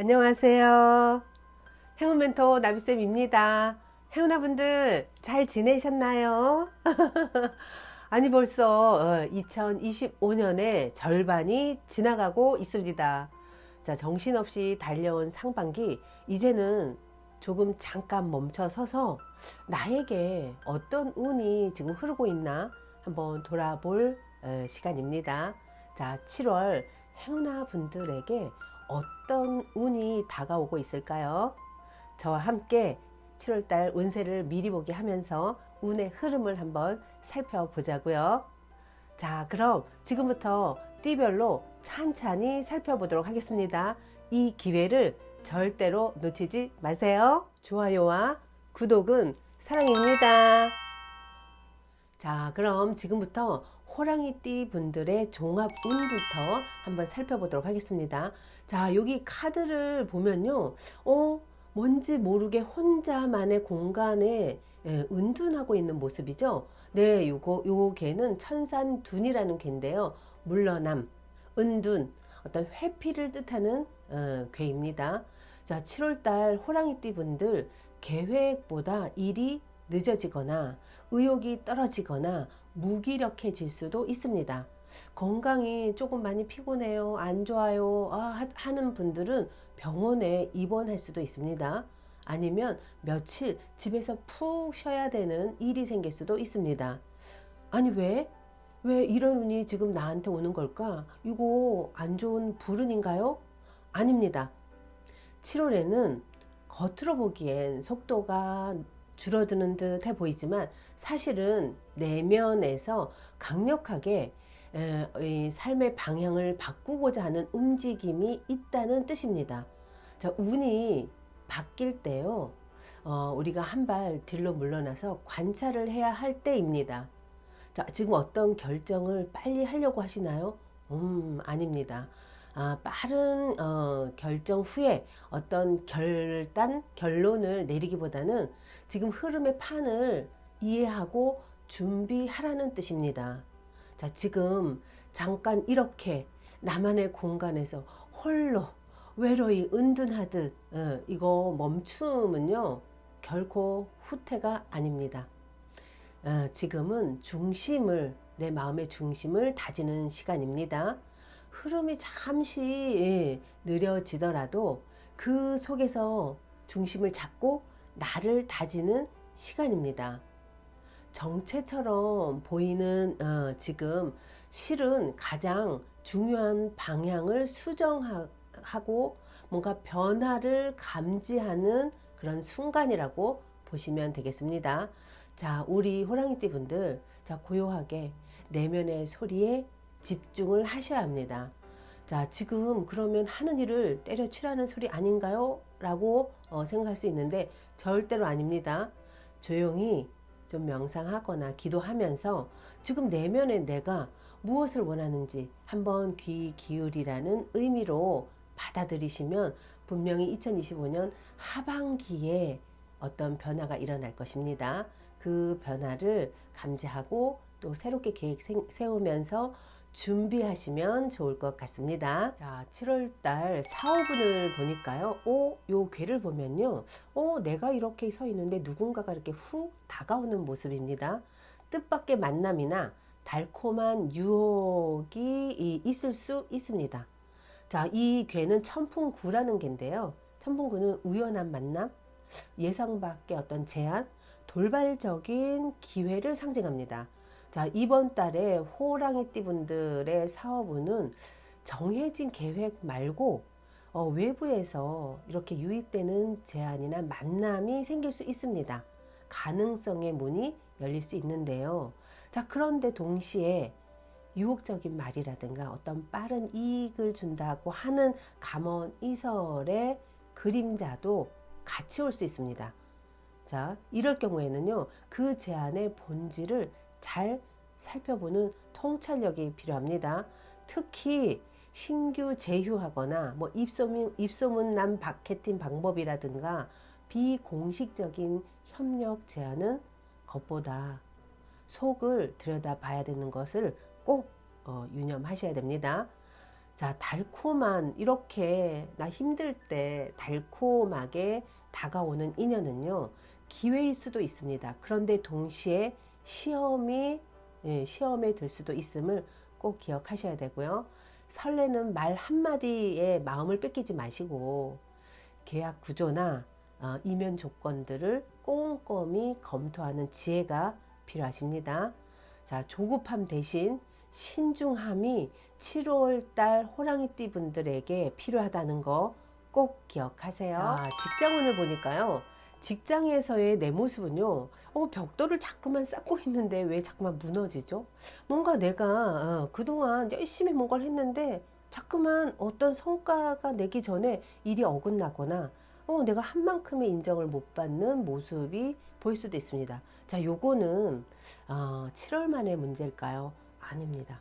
안녕하세요. 행운 멘토 나비쌤입니다. 행운아분들 잘 지내셨나요? 아니 벌써 2025년의 절반이 지나가고 있습니다. 자, 정신없이 달려온 상반기 이제는 조금 잠깐 멈춰 서서 나에게 어떤 운이 지금 흐르고 있나 한번 돌아볼 어, 시간입니다. 자, 7월 행운아 분들에게 어떤 운이 다가오고 있을까요? 저와 함께 7월달 운세를 미리 보기 하면서 운의 흐름을 한번 살펴보자고요. 자, 그럼 지금부터 띠별로 찬찬히 살펴보도록 하겠습니다. 이 기회를 절대로 놓치지 마세요. 좋아요와 구독은 사랑입니다. 자, 그럼 지금부터 호랑이띠 분들의 종합 운부터 한번 살펴보도록 하겠습니다. 자, 여기 카드를 보면요. 어, 뭔지 모르게 혼자만의 공간에 예, 은둔하고 있는 모습이죠. 네, 요거, 요 개는 천산둔이라는 개인데요. 물러남, 은둔, 어떤 회피를 뜻하는 어, 괴입니다. 자, 7월달 호랑이띠 분들 계획보다 일이 늦어지거나 의욕이 떨어지거나 무기력해질 수도 있습니다. 건강이 조금 많이 피곤해요, 안 좋아요 아, 하는 분들은 병원에 입원할 수도 있습니다. 아니면 며칠 집에서 푹 쉬어야 되는 일이 생길 수도 있습니다. 아니 왜? 왜 이런 운이 지금 나한테 오는 걸까? 이거 안 좋은 불운인가요? 아닙니다. 7월에는 겉으로 보기엔 속도가 줄어드는 듯 해 보이지만 사실은 내면에서 강력하게 이 삶의 방향을 바꾸고자 하는 움직임이 있다는 뜻입니다. 자, 운이 바뀔 때요, 어, 우리가 한 발 뒤로 물러나서 관찰을 해야 할 때입니다. 자, 지금 어떤 결정을 빨리 하려고 하시나요? 음, 아닙니다. 아, 빠른 어, 결정 후에 어떤 결단, 결론을 내리기보다는 지금 흐름의 판을 이해하고 준비하라는 뜻입니다. 자, 지금 잠깐 이렇게 나만의 공간에서 홀로 외로이 은둔하듯 어, 이거 멈춤은요 결코 후퇴가 아닙니다. 어, 지금은 중심을 내 마음의 중심을 다지는 시간입니다. 흐름이 잠시 예, 느려지더라도 그 속에서 중심을 잡고 나를 다지는 시간입니다. 정체처럼 보이는 어, 지금 실은 가장 중요한 방향을 수정하고 뭔가 변화를 감지하는 그런 순간이라고 보시면 되겠습니다. 자, 우리 호랑이띠 분들, 자, 고요하게 내면의 소리에 집중을 하셔야 합니다. 자, 지금 그러면 하는 일을 때려치라는 소리 아닌가요? 라고 어, 생각할 수 있는데 절대로 아닙니다. 조용히 좀 명상하거나 기도하면서 지금 내면에 내가 무엇을 원하는지 한번 귀 기울이라는 의미로 받아들이시면 분명히 2025년 하반기에 어떤 변화가 일어날 것입니다. 그 변화를 감지하고 또 새롭게 계획 세우면서 준비하시면 좋을 것 같습니다. 자, 7월달 사업운을 보니까요. 오, 요 괴를 보면요. 오, 내가 이렇게 서 있는데 누군가가 이렇게 훅 다가오는 모습입니다. 뜻밖의 만남이나 달콤한 유혹이 있을 수 있습니다. 자, 이 괴는 천풍구라는 괴인데요. 천풍구는 우연한 만남, 예상 밖의 어떤 제안, 돌발적인 기회를 상징합니다. 자, 이번 달에 호랑이띠 분들의 사업운은 정해진 계획 말고 어, 외부에서 이렇게 유입되는 제안이나 만남이 생길 수 있습니다. 가능성의 문이 열릴 수 있는데요. 자, 그런데 동시에 유혹적인 말이라든가 어떤 빠른 이익을 준다고 하는 감언 이설의 그림자도 같이 올 수 있습니다. 자, 이럴 경우에는요, 그 제안의 본질을 잘 살펴보는 통찰력이 필요합니다. 특히 신규 제휴하거나 뭐 입소문, 입소문 난 마케팅 방법이라든가 비공식적인 협력 제안은 것보다 속을 들여다 봐야 되는 것을 꼭 어, 유념하셔야 됩니다. 자, 달콤한 이렇게 나 힘들 때 달콤하게 다가오는 인연은요. 기회일 수도 있습니다. 그런데 동시에 시험이 예, 시험에 들 수도 있음을 꼭 기억하셔야 되고요. 설레는 말 한마디에 마음을 뺏기지 마시고 계약 구조나 어, 이면 조건들을 꼼꼼히 검토하는 지혜가 필요하십니다. 자, 조급함 대신 신중함이 7월 달 호랑이띠 분들에게 필요하다는 거 꼭 기억하세요. 자, 직장운을 보니까요. 직장에서의 내 모습은요, 어, 벽돌을 자꾸만 쌓고 있는데 왜 자꾸만 무너지죠? 뭔가 내가 어, 그동안 열심히 뭔가를 했는데 자꾸만 어떤 성과가 내기 전에 일이 어긋나거나 어, 내가 한 만큼의 인정을 못 받는 모습이 보일 수도 있습니다. 자, 요거는 어, 7월 만의 문제일까요? 아닙니다.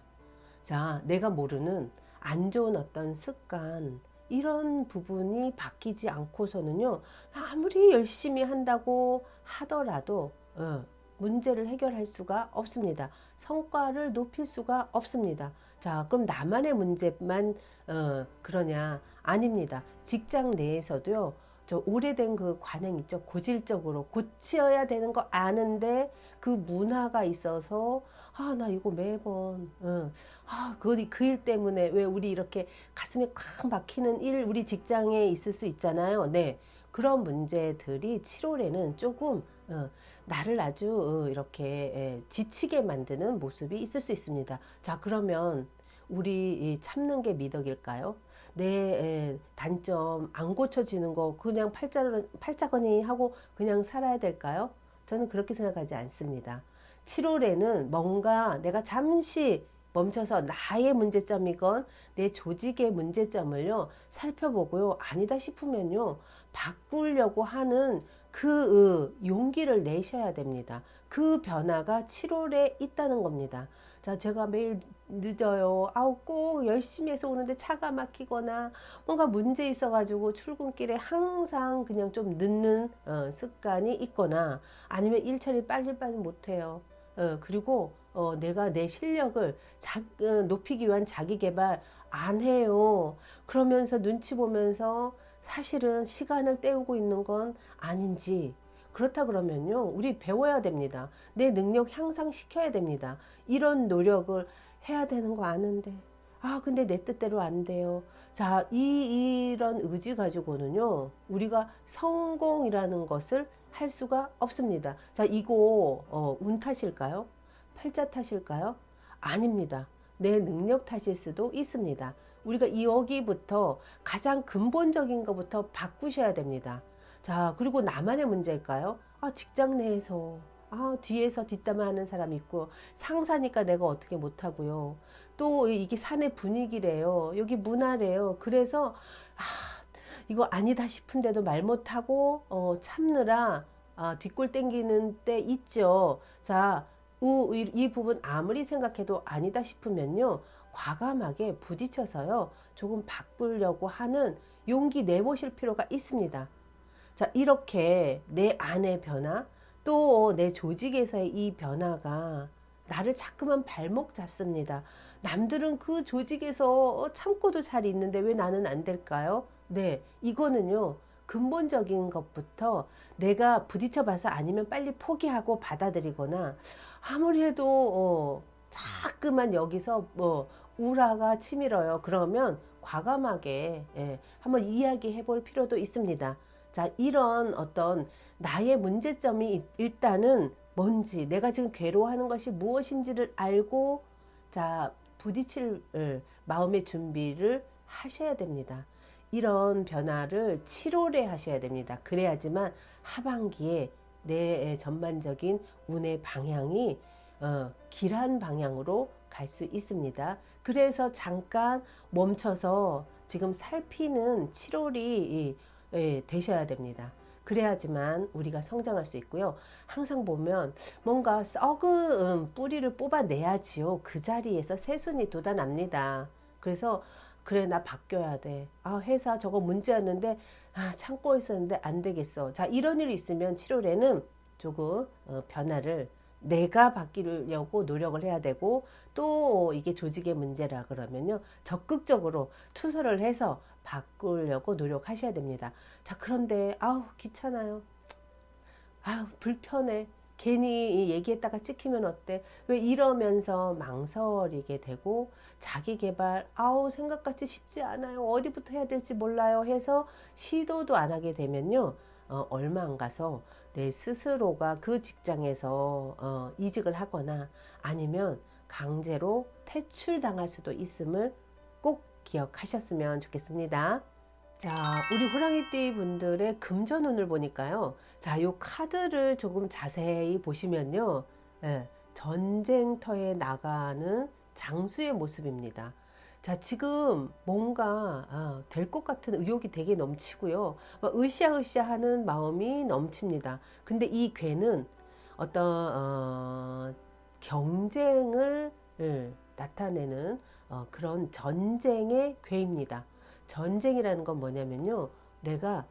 자, 내가 모르는 안 좋은 어떤 습관, 이런 부분이 바뀌지 않고서는요, 아무리 열심히 한다고 하더라도, 어, 문제를 해결할 수가 없습니다. 성과를 높일 수가 없습니다. 자, 그럼 나만의 문제만, 어, 그러냐? 아닙니다. 직장 내에서도요, 저 오래된 그 관행 있죠. 고질적으로 고쳐야 되는 거 아는데 그 문화가 있어서 아, 나 이거 매번, 어, 아, 그일 그 때문에 왜 우리 이렇게 가슴에 콱 막히는 일 우리 직장에 있을 수 있잖아요. 네. 그런 문제들이 7월에는 조금 어, 나를 아주 어, 이렇게 예, 지치게 만드는 모습이 있을 수 있습니다. 자, 그러면 우리 참는 게 미덕일까요? 내 예, 단점 안 고쳐지는 거 그냥 팔자, 팔자거니 하고 그냥 살아야 될까요? 저는 그렇게 생각하지 않습니다. 7월에는 뭔가 내가 잠시 멈춰서 나의 문제점이건 내 조직의 문제점을요 살펴보고요 아니다 싶으면요 바꾸려고 하는 그 용기를 내셔야 됩니다. 그 변화가 7월에 있다는 겁니다. 자, 제가 매일 늦어요. 아우, 꼭 열심히 해서 오는데 차가 막히거나 뭔가 문제 있어가지고 출근길에 항상 그냥 좀 늦는 어, 습관이 있거나 아니면 일처리 빨리빨리 못해요. 어, 그리고 어, 내가 내 실력을 자, 어, 높이기 위한 자기 개발 안 해요. 그러면서 눈치 보면서 사실은 시간을 때우고 있는 건 아닌지 그렇다 그러면요 우리 배워야 됩니다. 내 능력 향상시켜야 됩니다. 이런 노력을 해야 되는 거 아는데. 아 근데 내 뜻대로 안 돼요. 자 이, 이런 의지 가지고는요 우리가 성공이라는 것을 할 수가 없습니다. 자 이거 어, 운 탓일까요? 팔자 탓일까요? 아닙니다. 내 능력 탓일 수도 있습니다. 우리가 이 여기부터 가장 근본적인 것부터 바꾸셔야 됩니다. 자, 그리고 나만의 문제일까요? 아, 직장 내에서 아, 뒤에서 뒷담화 하는 사람 있고 상사니까 내가 어떻게 못하고요. 또 이게 사내 분위기래요. 여기 문화래요. 그래서 아, 이거 아니다 싶은데도 말 못하고 어, 참느라 아, 뒷골 땡기는 때 있죠. 자, 이, 이 부분 아무리 생각해도 아니다 싶으면요. 과감하게 부딪혀서요. 조금 바꾸려고 하는 용기 내보실 필요가 있습니다. 자, 이렇게 내 안의 변화, 또 내 조직에서의 이 변화가 나를 자꾸만 발목 잡습니다. 남들은 그 조직에서 참고도 잘 있는데 왜 나는 안 될까요? 네, 이거는요. 근본적인 것부터 내가 부딪혀 봐서 아니면 빨리 포기하고 받아들이거나 아무리 해도 어, 자꾸만 여기서 뭐 우라가 치밀어요. 그러면 과감하게 예, 한번 이야기해 볼 필요도 있습니다. 자, 이런 어떤 나의 문제점이 일단은 뭔지, 내가 지금 괴로워하는 것이 무엇인지를 알고, 자, 부딪힐 예, 마음의 준비를 하셔야 됩니다. 이런 변화를 7월에 하셔야 됩니다. 그래야지만 하반기에 내 전반적인 운의 방향이 어, 길한 방향으로 갈 수 있습니다. 그래서 잠깐 멈춰서 지금 살피는 7월이 예, 되셔야 됩니다. 그래야지만 우리가 성장할 수 있고요. 항상 보면 뭔가 썩은 뿌리를 뽑아내야지요. 그 자리에서 새순이 돋아납니다. 그래서 그래 나 바뀌어야 돼. 아 회사 저거 문제였는데 아 참고 있었는데 안 되겠어. 자 이런 일이 있으면 7월에는 조금 어, 변화를 내가 바뀌려고 노력을 해야 되고 또 이게 조직의 문제라 그러면요 적극적으로 투서를 해서 바꾸려고 노력하셔야 됩니다. 자 그런데 아우 귀찮아요. 아우 불편해. 괜히 얘기했다가 찍히면 어때? 왜 이러면서 망설이게 되고 자기 개발 아우 생각같이 쉽지 않아요. 어디부터 해야 될지 몰라요. 해서 시도도 안 하게 되면요. 어, 얼마 안 가서 내 스스로가 그 직장에서 어, 이직을 하거나 아니면 강제로 퇴출당할 수도 있음을 꼭 기억하셨으면 좋겠습니다. 자, 우리 호랑이띠 분들의 금전운을 보니까요. 자, 요 카드를 조금 자세히 보시면요. 예, 전쟁터에 나가는 장수의 모습입니다. 자, 지금 뭔가 아, 될것 같은 의욕이 되게 넘치고요. 막 으쌰으쌰 하는 마음이 넘칩니다. 근데 이 괴는 어떤, 어, 경쟁을 예, 나타내는 어, 그런 전쟁의 괴입니다. 전쟁이라는 건 뭐냐면요. 내가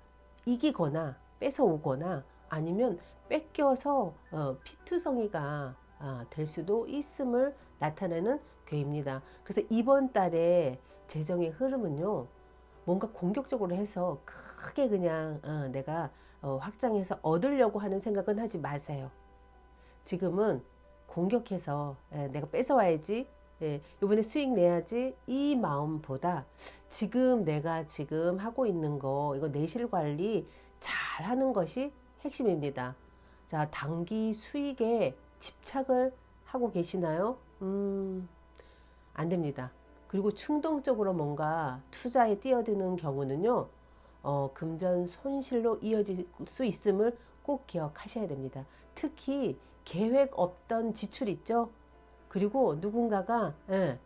이기거나 뺏어오거나 아니면 뺏겨서 어, 피투성이가 아, 될 수도 있음을 나타내는 괴입니다. 그래서 이번 달에 재정의 흐름은요. 뭔가 공격적으로 해서 크게 그냥 어, 내가 어, 확장해서 얻으려고 하는 생각은 하지 마세요. 지금은 공격해서 에, 내가 뺏어와야지 예, 이번에 수익 내야지 이 마음보다 지금 내가 지금 하고 있는 거 이거 내실 관리 잘 하는 것이 핵심입니다. 자, 단기 수익에 집착을 하고 계시나요? 음, 안 됩니다. 그리고 충동적으로 뭔가 투자에 뛰어드는 경우는요, 어, 금전 손실로 이어질 수 있음을 꼭 기억하셔야 됩니다. 특히 계획 없던 지출 있죠? 그리고 누군가가 예,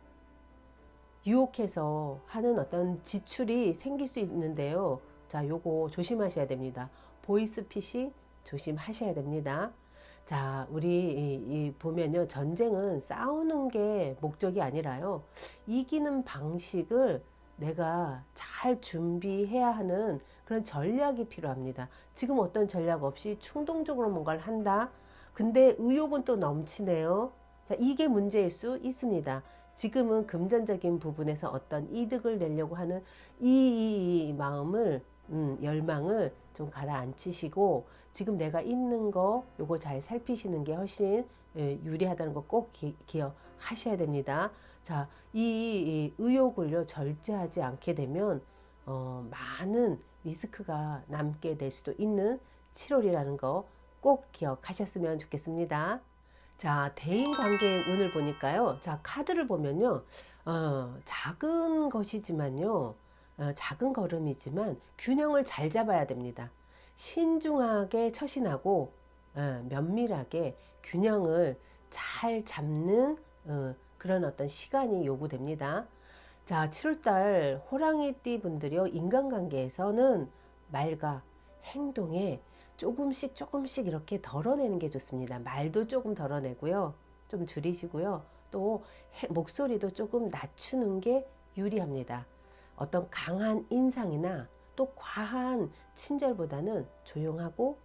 유혹해서 하는 어떤 지출이 생길 수 있는데요. 자, 요거 조심하셔야 됩니다. 보이스핏이 조심하셔야 됩니다. 자, 우리 이, 이 보면요. 전쟁은 싸우는 게 목적이 아니라요. 이기는 방식을 내가 잘 준비해야 하는 그런 전략이 필요합니다. 지금 어떤 전략 없이 충동적으로 뭔가를 한다. 근데 의욕은 또 넘치네요. 자, 이게 문제일 수 있습니다. 지금은 금전적인 부분에서 어떤 이득을 내려고 하는 이, 이, 이 마음을 음, 열망을 좀 가라앉히시고 지금 내가 있는 거 요거 잘 살피시는 게 훨씬 예, 유리하다는 거 꼭 기억하셔야 됩니다. 자, 이, 이 의욕을요 절제하지 않게 되면 어, 많은 리스크가 남게 될 수도 있는 7월이라는 거 꼭 기억하셨으면 좋겠습니다. 자, 대인 관계의 운을 보니까요. 자, 카드를 보면요. 어, 작은 것이지만요. 어, 작은 걸음이지만 균형을 잘 잡아야 됩니다. 신중하게 처신하고 어, 면밀하게 균형을 잘 잡는 어, 그런 어떤 시간이 요구됩니다. 자, 7월달 호랑이띠 분들이요. 인간관계에서는 말과 행동에 조금씩 조금씩 이렇게 덜어내는 게 좋습니다. 말도 조금 덜어내고요. 좀 줄이시고요. 또 목소리도 조금 낮추는 게 유리합니다. 어떤 강한 인상이나 또 과한 친절보다는 조용하고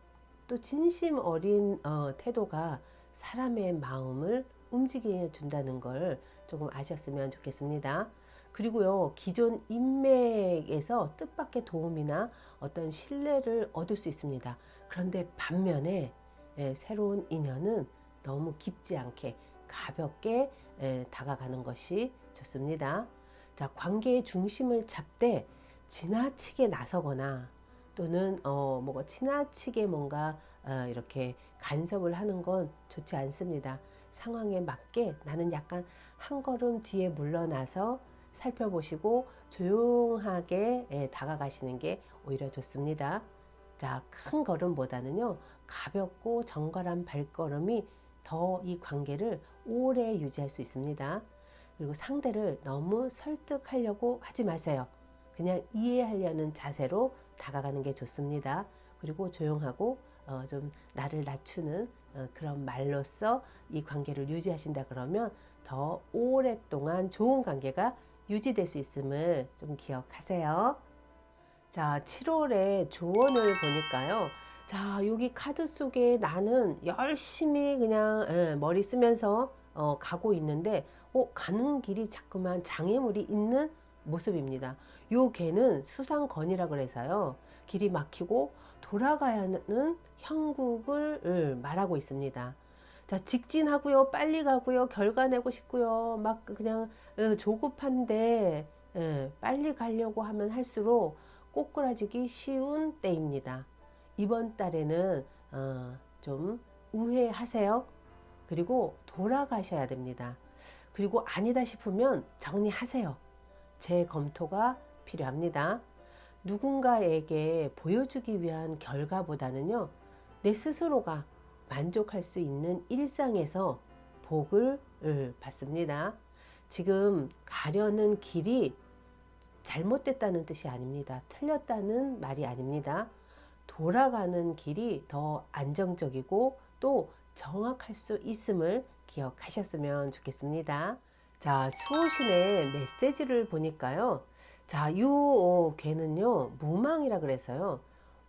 또 진심 어린 어, 태도가 사람의 마음을 움직여 준다는 걸 조금 아셨으면 좋겠습니다. 그리고요, 기존 인맥에서 뜻밖의 도움이나 어떤 신뢰를 얻을 수 있습니다. 그런데 반면에 예, 새로운 인연은 너무 깊지 않게 가볍게 예, 다가가는 것이 좋습니다. 자, 관계의 중심을 잡되 지나치게 나서거나 또는 어, 뭐 지나치게 뭔가 어, 이렇게 간섭을 하는 건 좋지 않습니다. 상황에 맞게 나는 약간 한 걸음 뒤에 물러나서 살펴보시고 조용하게 예, 다가가시는 게 오히려 좋습니다. 자, 큰 걸음보다는요, 가볍고 정갈한 발걸음이 더 이 관계를 오래 유지할 수 있습니다. 그리고 상대를 너무 설득하려고 하지 마세요. 그냥 이해하려는 자세로 다가가는 게 좋습니다. 그리고 조용하고 어, 좀 나를 낮추는 어, 그런 말로써 이 관계를 유지하신다 그러면 더 오랫동안 좋은 관계가 유지될 수 있음을 좀 기억하세요. 자, 7월에 조언을 보니까요. 자, 여기 카드 속에 나는 열심히 그냥 예, 머리 쓰면서 어, 가고 있는데 어, 가는 길이 자꾸만 장애물이 있는 모습입니다. 요 개는 수상건이라 그래서요. 길이 막히고 돌아가야 하는 형국을 예, 말하고 있습니다. 자, 직진하고요. 빨리 가고요. 결과 내고 싶고요. 막 그냥 어, 조급한데 예, 빨리 가려고 하면 할수록 꼬꾸라지기 쉬운 때입니다. 이번 달에는 어, 좀 우회하세요. 그리고 돌아가셔야 됩니다. 그리고 아니다 싶으면 정리하세요. 재검토가 필요합니다. 누군가에게 보여주기 위한 결과보다는요, 내 스스로가 만족할 수 있는 일상에서 복을 받습니다. 지금 가려는 길이 잘못됐다는 뜻이 아닙니다. 틀렸다는 말이 아닙니다. 돌아가는 길이 더 안정적이고 또 정확할 수 있음을 기억하셨으면 좋겠습니다. 자, 수호신의 메시지를 보니까요. 자, 요 괴는요, 무망이라 그래서요.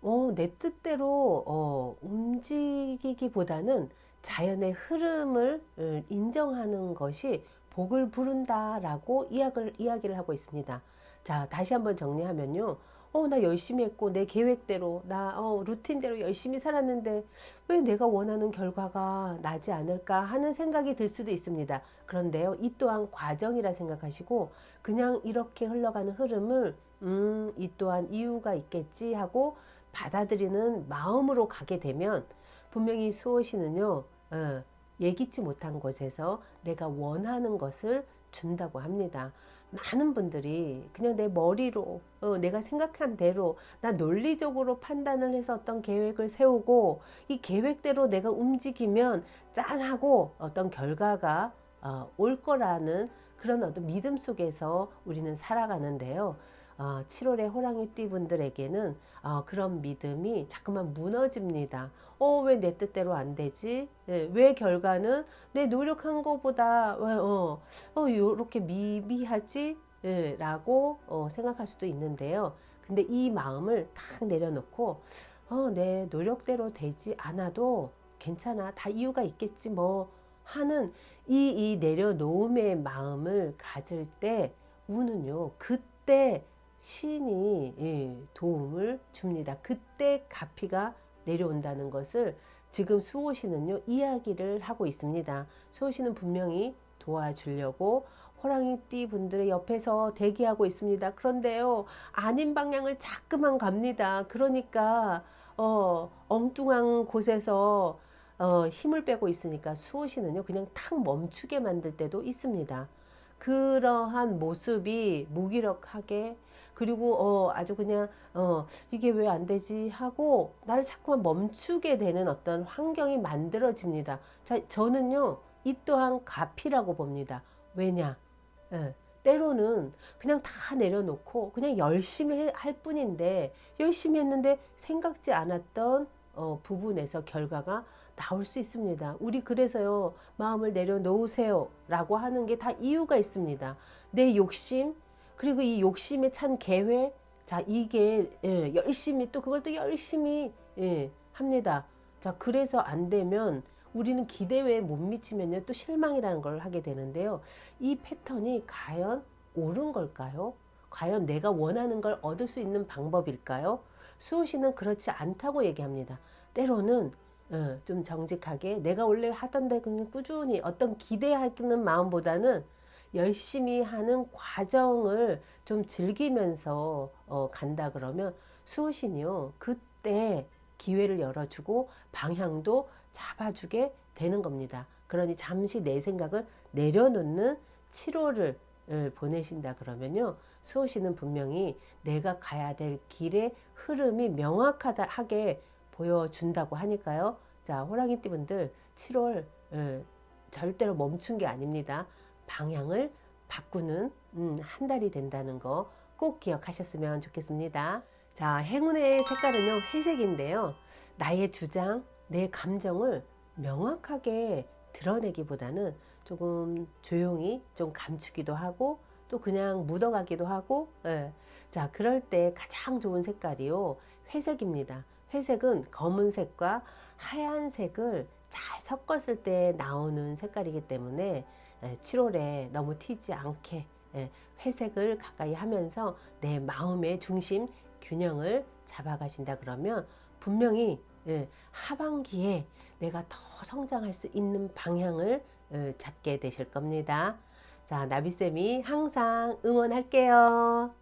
어, 내 뜻대로 어, 움직이기보다는 자연의 흐름을 음, 인정하는 것이 복을 부른다라고 이야기를, 이야기를 하고 있습니다. 자, 다시 한번 정리하면요. 어, 나 열심히 했고, 내 계획대로, 나, 어, 루틴대로 열심히 살았는데, 왜 내가 원하는 결과가 나지 않을까 하는 생각이 들 수도 있습니다. 그런데요, 이 또한 과정이라 생각하시고, 그냥 이렇게 흘러가는 흐름을, 음, 이 또한 이유가 있겠지 하고 받아들이는 마음으로 가게 되면, 분명히 수호시는요, 어, 예기치 못한 곳에서 내가 원하는 것을 준다고 합니다. 많은 분들이 그냥 내 머리로 어, 내가 생각한 대로 나 논리적으로 판단을 해서 어떤 계획을 세우고 이 계획대로 내가 움직이면 짠하고 어떤 결과가 어, 올 거라는 그런 어떤 믿음 속에서 우리는 살아가는데요. 어, 7월의 호랑이 띠 분들에게는 어, 그런 믿음이 자꾸만 무너집니다. 어, 왜 내 뜻대로 안 되지? 예, 왜 결과는 내 노력한 것보다 왜, 어, 어, 요렇게 미비하지? 예, 라고 어, 생각할 수도 있는데요. 근데 이 마음을 탁 내려놓고, 어, 내 노력대로 되지 않아도 괜찮아. 다 이유가 있겠지, 뭐. 하는 이, 이 내려놓음의 마음을 가질 때, 우는요, 그때 신이 예, 도움을 줍니다. 그때 가피가 내려온다는 것을 지금 수호신은요 이야기를 하고 있습니다. 수호신은 분명히 도와주려고 호랑이띠 분들의 옆에서 대기하고 있습니다. 그런데요 아닌 방향을 자꾸만 갑니다. 그러니까 어, 엉뚱한 곳에서 어, 힘을 빼고 있으니까 수호신은요 그냥 탁 멈추게 만들 때도 있습니다. 그러한 모습이 무기력하게 그리고 어 아주 그냥 어 이게 왜 안 되지 하고 나를 자꾸만 멈추게 되는 어떤 환경이 만들어집니다. 자 저는요 이 또한 가피라고 봅니다. 왜냐? 예, 때로는 그냥 다 내려놓고 그냥 열심히 할 뿐인데 열심히 했는데 생각지 않았던 어, 부분에서 결과가 나올 수 있습니다. 우리 그래서요 마음을 내려놓으세요 라고 하는 게 다 이유가 있습니다. 내 욕심 그리고 이 욕심에 찬 계획, 자 이게 예, 열심히 또 그걸 또 열심히 예, 합니다. 자 그래서 안 되면 우리는 기대에 못 미치면요 또 실망이라는 걸 하게 되는데요. 이 패턴이 과연 옳은 걸까요? 과연 내가 원하는 걸 얻을 수 있는 방법일까요? 수호 씨는 그렇지 않다고 얘기합니다. 때로는 어, 좀 정직하게 내가 원래 하던 데 그냥 꾸준히 어떤 기대하는 마음보다는 열심히 하는 과정을 좀 즐기면서 어, 간다 그러면 수호신이요 그때 기회를 열어주고 방향도 잡아주게 되는 겁니다. 그러니 잠시 내 생각을 내려놓는 7월을 보내신다 그러면요 수호신은 분명히 내가 가야 될 길의 흐름이 명확하게 보여준다고 하니까요. 자 호랑이띠 분들 7월 절대로 멈춘 게 아닙니다. 방향을 바꾸는 음, 한 달이 된다는 거 꼭 기억하셨으면 좋겠습니다. 자, 행운의 색깔은요, 회색인데요. 나의 주장, 내 감정을 명확하게 드러내기보다는 조금 조용히 좀 감추기도 하고 또 그냥 묻어가기도 하고 예. 자 그럴 때 가장 좋은 색깔이요 회색입니다 회색은 검은색과 하얀색을 잘 섞었을 때 나오는 색깔이기 때문에 7월에 너무 튀지 않게 예, 회색을 가까이 하면서 내 마음의 중심 균형을 잡아가신다 그러면 분명히 예, 하반기에 내가 더 성장할 수 있는 방향을 어, 잡게 되실 겁니다. 자, 나비쌤이 항상 응원할게요.